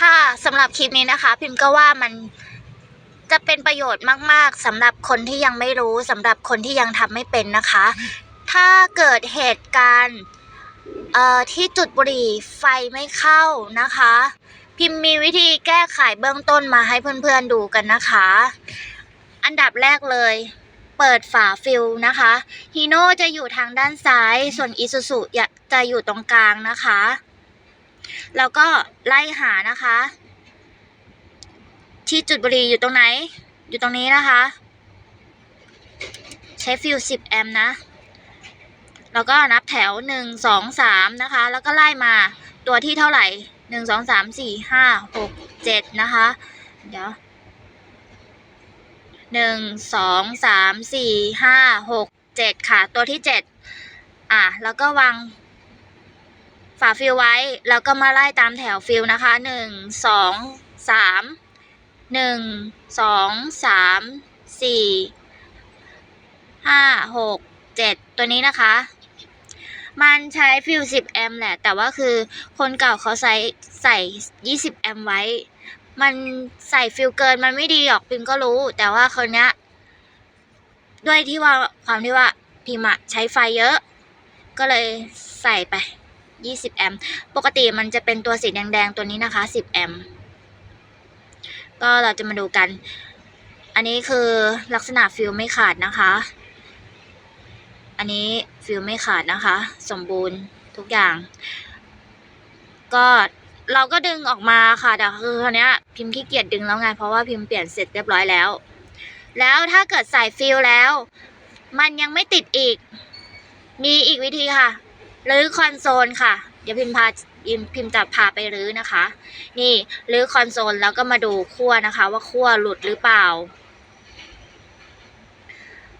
ค่ะสำหรับคลิปนี้นะคะ พิมพ์ก็ว่ามันจะเป็นประโยชน์มาก ๆสำหรับคนที่ยังไม่รู้สำหรับคนที่ยังทำไม่เป็นนะคะ ถ้าเกิดเหตุการณ์ที่จุดบุหรี่ไฟไม่เข้านะคะ พิมพ์มีวิธีแก้ไขเบื้องต้นมาให้เพื่อนๆดูกันนะคะ อันดับแรกเลย เปิดฝาฟิลนะคะฮีโน่จะอยู่ทางด้านซ้าย ส่วนอิซูซุจะอยู่ตรงกลางนะคะ แล้วก็ไล่หานะคะ ที่จุดบุหรี่อยู่ตรงไหน อยู่ตรงนี้นะคะ ใช้ฟิล10 แอมป์นะ แล้วก็นับแถว 1 2 3 นะคะ แล้วก็ไล่มาตัวที่เท่าไหร่ 1 2 3 4 5 6 7 นะคะ เดี๋ยวหนึ่งสองสามสี่ห้าหกเจ็ดค่ะ ตัวที่เจ็ดอะ แล้วก็วาง ฝาฟิลไว้ แล้วก็มาไล่ตามแถวฟิลนะคะหนึ่งสองสามหนึ่งสองสามสี่ห้าหกเจ็ดตัวนี้นะคะ มันใช้ฟิลสิบแอมป์แหละ แต่ว่าคือคนเก่าเขาใส่ใส่ยี่สิบแอมป์ไว้ มันใส่ฟิลเกินมันไม่ดีหรอกพิมก็รู้ แต่ว่าคนเนี้ยด้วยที่ว่าความที่ว่าพิมอะใช้ไฟเยอะ ก็เลยใส่ไป 20 แอมป์ปกติมันจะเป็นตัวสีแดงๆ ตัวนี้นะคะ 10 แอมป์ก็เราจะมาดูกัน อันนี้คือลักษณะฟิลไม่ขาดนะคะ อันนี้ฟิลไม่ขาดนะคะ สมบูรณ์ทุกอย่าง ก็เราก็ดึงออกมาค่ะแต่คือคราวนี้พิมพ์ขี้เกียจดึงแล้วไง เพราะว่าพิมพ์เปลี่ยนเสร็จเรียบร้อยแล้ว แล้วถ้าเกิดใส่ฟิลแล้ว มันยังไม่ติดอีก มีอีกวิธีค่ะ รื้อคอนโซลค่ะ เดี๋ยวพิมพ์พาพิมพ์พิมพ์จะพาไปรื้อนะคะ นี่รื้อคอนโซลแล้วก็มาดูขั้วนะคะ ว่าขั้วหลุดหรือเปล่า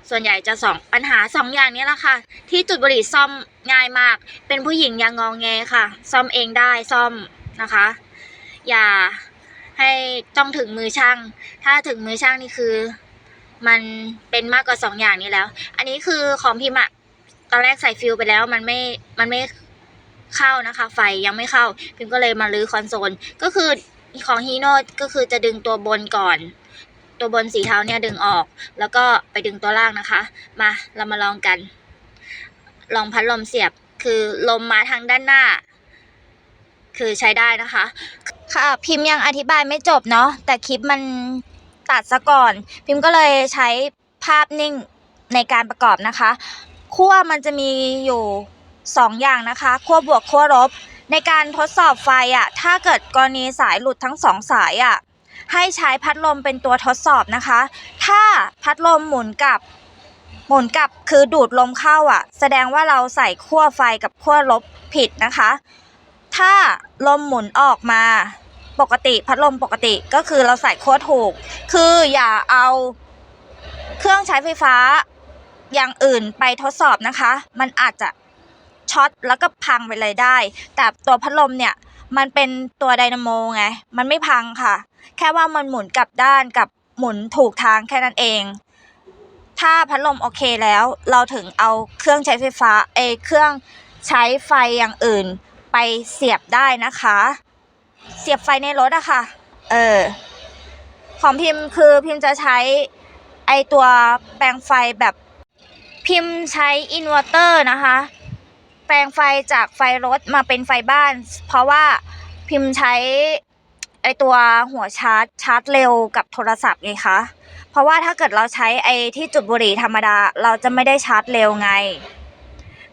ส่วนใหญ่จะสองปัญหาสองอย่างนี้แหละค่ะ ที่จุดบุหรี่ซ่อมง่ายมาก เป็นผู้หญิงอย่างงองแงค่ะ ซ่อมเองได้ซ่อมนะคะ อย่าให้ต้องถึงมือช่าง ถ้าถึงมือช่างนี่คือ มันเป็นมากกว่าสองอย่างนี้แล้ว อันนี้คือของพิมพ์อะ ตอนแรกใส่ฟิลไปแล้วมันไม่มันไม่เข้านะคะ ไฟยังไม่เข้า พิมก็เลยมาลื้อคอนโซล ก็คือของฮีโน่ก็คือจะดึงตัวบนก่อน ตัวบนสีเทาเนี่ยดึงออก แล้วก็ไปดึงตัวล่างนะคะ มาเรามาลองกัน ลองพัดลมเสียบคือลมมาทางด้านหน้า คือใช้ได้นะคะ ค่ะพิมพ์ยังอธิบายไม่จบเนาะแต่คลิปมันตัดซะก่อน พิมพ์ก็เลยใช้ภาพนิ่งในการประกอบนะคะ ขั้วมันจะมีอยู่สองอย่างนะคะขั้วบวกขั้วลบ ในการทดสอบไฟอะ่ะถ้าเกิดกรณีสายหลุดทั้งสองสายอะ่ะให้ใช้พัดลมเป็นตัวทดสอบนะคะ ถ้าพัดลมหมุนกลับ หมุนกลับคือดูดลมเข้าอะ แสดงว่าเราใส่ขั้วไฟกับขั้วลบผิดนะคะ ถ้าลมหมุนออกมาปกติพัดลมปกติก็คือเราใส่ขั้วถูก คืออย่าเอาเครื่องใช้ไฟฟ้า อย่างอื่นไปทดสอบนะคะ มันอาจจะช็อตแล้วก็พังไปเลยได้ แต่ตัวพัดลมเนี่ยมันเป็นตัวไดนาโมไง มันไม่พังค่ะ แค่ว่ามันหมุนกลับด้านกับหมุนถูกทางแค่นั้นเอง ถ้าพัดลมโอเคแล้ว เราถึงเอาเครื่องใช้ไฟฟ้าเอเครื่องใช้ไฟอย่างอื่นไปเสียบได้นะคะ เสียบไฟในรถอะค่ะ เออ ของพิมพ์คือพิมพ์จะใช้ไอตัวแปลงไฟแบบ พิมพ์ใช้อินเวอร์เตอร์นะคะ แปลงไฟจากไฟรถมาเป็นไฟบ้าน เพราะว่าพิมพ์ใช้ไอตัวหัวชาร์จชาร์จเร็วกับโทรศัพท์ไงคะ เพราะว่าถ้าเกิดเราใช้ไอที่จุดบุหรี่ธรรมดา เราจะไม่ได้ชาร์จเร็วไง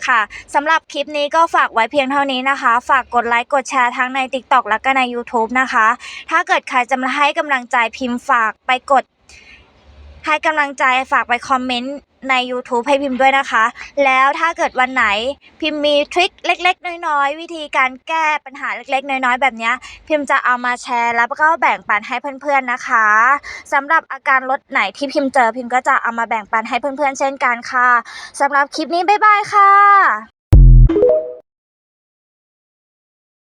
ค่ะสำหรับคลิปนี้ก็ฝากไว้เพียงเท่านี้นะคะ ฝากกดไลค์กดแชร์ทั้งใน TikTok และก็ใน YouTube นะคะ ถ้าเกิดใครจะมาให้กำลังใจพิมพ์ฝากไปกด ให้กำลังใจฝากไปคอมเมนต์ ใน YouTube ให้พิมพ์ด้วยนะคะ แล้วถ้าเกิดวันไหนพิมพ์มีทริคเล็ก ๆ น้อยๆ วิธีการแก้ปัญหาเล็ก ๆ น้อยๆ แบบนี้พิมพ์จะเอามาแชร์ แล้วก็แบ่งปันให้เพื่อนๆนะคะสำหรับอาการลดไหนที่พิมพ์เจอพิมพ์ก็จะเอามาแบ่งปันให้เพื่อนๆเช่นกันค่ะสำหรับคลิปนี้บ๊ายบายค่ะ